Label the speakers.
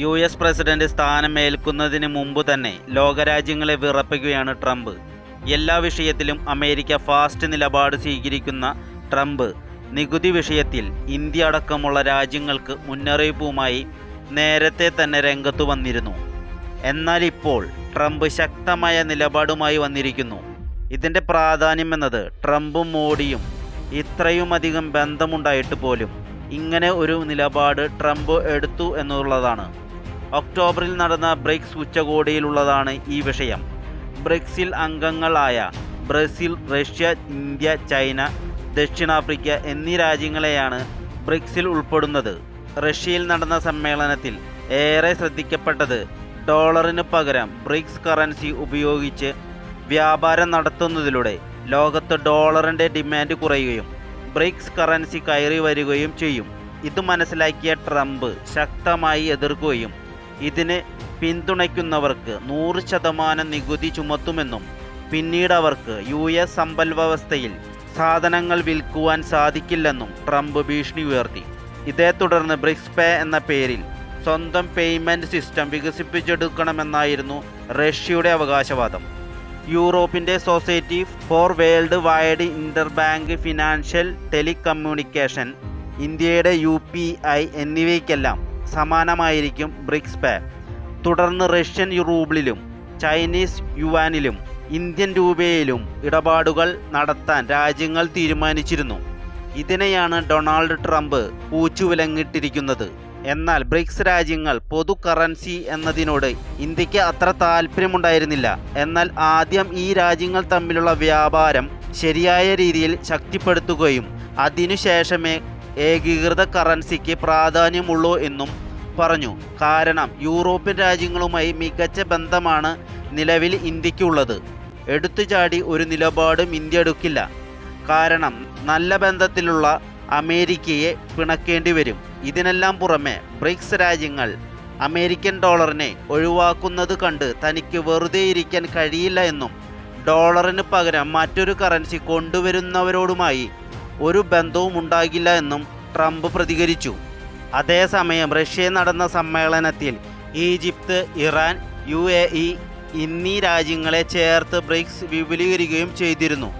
Speaker 1: U S president സ്ഥാനം ഏൽക്കുന്നതിന് മുമ്പ് തന്നെ ലോകരാജ്യങ്ങളെ വിറപ്പിക്കുകയാണ് ട്രംപ്. എല്ലാ വിഷയത്തിലും അമേരിക്ക ഫാസ്റ്റ് നിലപാട് സ്വീകരിക്കുന്ന ട്രംപ്. നികുതി വിഷയത്തിൽ ഇന്ത്യ അടക്കമുള്ള രാജ്യങ്ങൾക്ക് മുന്നറിയിപ്പുമായി നേരത്തെ തന്നെ രംഗത്തു വന്നിരുന്നു. എന്നാൽ ഇപ്പോൾ ട്രംപ് ശക്തമായ നിലപാടുമായി വന്നിരിക്കുന്നു. ഇതിന്റെ പ്രാധാന്യം എന്നത് ട്രംപും മോഡിയും ഇത്രയുമധികം ബന്ധമുണ്ടായിട്ട് പോലും ഇങ്ങനെ ഒരു നിലപാട് ട്രംപ് എടുത്തു എന്നുള്ളതാണ്. ഒക്ടോബറിൽ നടന്ന ബ്രിക്സ് ഉച്ചകോടിയിലുള്ളതാണ് ഈ വിഷയം. ബ്രിക്സിൽ അംഗങ്ങളായ ബ്രസീൽ റഷ്യ ഇന്ത്യ ചൈന ദക്ഷിണാഫ്രിക്ക എന്നീ രാജ്യങ്ങളെയാണ് ബ്രിക്സിൽ ഉൾപ്പെടുന്നത്. റഷ്യയിൽ നടന്ന സമ്മേളനത്തിൽ ഏറെ ശ്രദ്ധിക്കപ്പെട്ടത് ഡോളറിന് പകരം ബ്രിക്സ് കറൻസി ഉപയോഗിച്ച് വ്യാപാരം നടത്തുന്നതിലൂടെ ലോകത്ത് ഡോളറിന്റെ ഡിമാൻഡ് കുറയുകയും ബ്രിക്സ് കറൻസി കയറി വരികയും ചെയ്യും. ഇത് മനസ്സിലാക്കിയ ട്രംപ് ശക്തമായി എതിർക്കുകയും ഇതിന് പിന്തുണയ്ക്കുന്നവർക്ക് നൂറ് ശതമാനം നികുതി ചുമത്തുമെന്നും പിന്നീട് അവർക്ക് യു എസ് സമ്പൽവ്യവസ്ഥയിൽ സാധനങ്ങൾ വിൽക്കുവാൻ സാധിക്കില്ലെന്നും ട്രംപ് ഭീഷണി ഉയർത്തി. ഇതേ തുടർന്ന് ബ്രിക്സ് പേ എന്ന പേരിൽ സ്വന്തം പേയ്മെന്റ് സിസ്റ്റം വികസിപ്പിച്ചെടുക്കണമെന്നായിരുന്നു റഷ്യയുടെ അവകാശവാദം. യൂറോപ്പിന്റെ society for world wide interbank financial telecommunication ഇന്ത്യയുടെ യു പി ഐ എന്നിവയ്ക്കെല്ലാം സമാനമായിരിക്കും ബ്രിക്സ് പേ. തുടർന്ന് റഷ്യൻ റൂബിളിലും ചൈനീസ് യുവാനിലും ഇന്ത്യൻ രൂപയിലും ഇടപാടുകൾ നടത്താൻ രാജ്യങ്ങൾ തീരുമാനിച്ചിരുന്നു. ഇതിനെയാണ് ഡൊണാൾഡ് ട്രംപ് പൂച്ചുവിലങ്ങിട്ടിരിക്കുന്നത് എന്നാൽ ബ്രിക്സ് രാജ്യങ്ങൾ പൊതു കറൻസി എന്നതിനോട് ഇന്ത്യയ്ക്ക് അത്ര താല്പര്യമുണ്ടായിരുന്നില്ല. എന്നാൽ ആദ്യം ഈ രാജ്യങ്ങൾ തമ്മിലുള്ള വ്യാപാരം ശരിയായ രീതിയിൽ ശക്തിപ്പെടുത്തുകയും അതിനുശേഷമേ ഏകീകൃത കറൻസിക്ക് പ്രാധാന്യമുള്ളൂ എന്നും പറഞ്ഞു. കാരണം യൂറോപ്യൻ രാജ്യങ്ങളുമായി മികച്ച ബന്ധമാണ് നിലവിൽ ഇന്ത്യക്കുള്ളത്. എടുത്തുചാടി ഒരു നിലപാടും ഇന്ത്യ എടുക്കില്ല. കാരണം നല്ല ബന്ധത്തിലുള്ള അമേരിക്കയെ പിണക്കേണ്ടി വരും. ഇതിനെല്ലാം പുറമെ ബ്രിക്സ് രാജ്യങ്ങൾ അമേരിക്കൻ ഡോളറിനെ ഒഴിവാക്കുന്നത് കണ്ട് തനിക്ക് വെറുതെ ഇരിക്കാൻ കഴിയില്ല എന്നും ഡോളറിന് പകരം മറ്റൊരു കറൻസി കൊണ്ടുവരുന്നവരോടുമായി ഒരു ബന്ധവും ഉണ്ടാകില്ല എന്നും ട്രംപ് പ്രതികരിച്ചു. അതേസമയം റഷ്യയിൽ നടന്ന സമ്മേളനത്തിൽ ഈജിപ്ത് ഇറാൻ യു എന്നീ രാജ്യങ്ങളെ ചേർത്ത് ബ്രിക്സ് വിപുലീകരിക്കുകയും ചെയ്തിരുന്നു.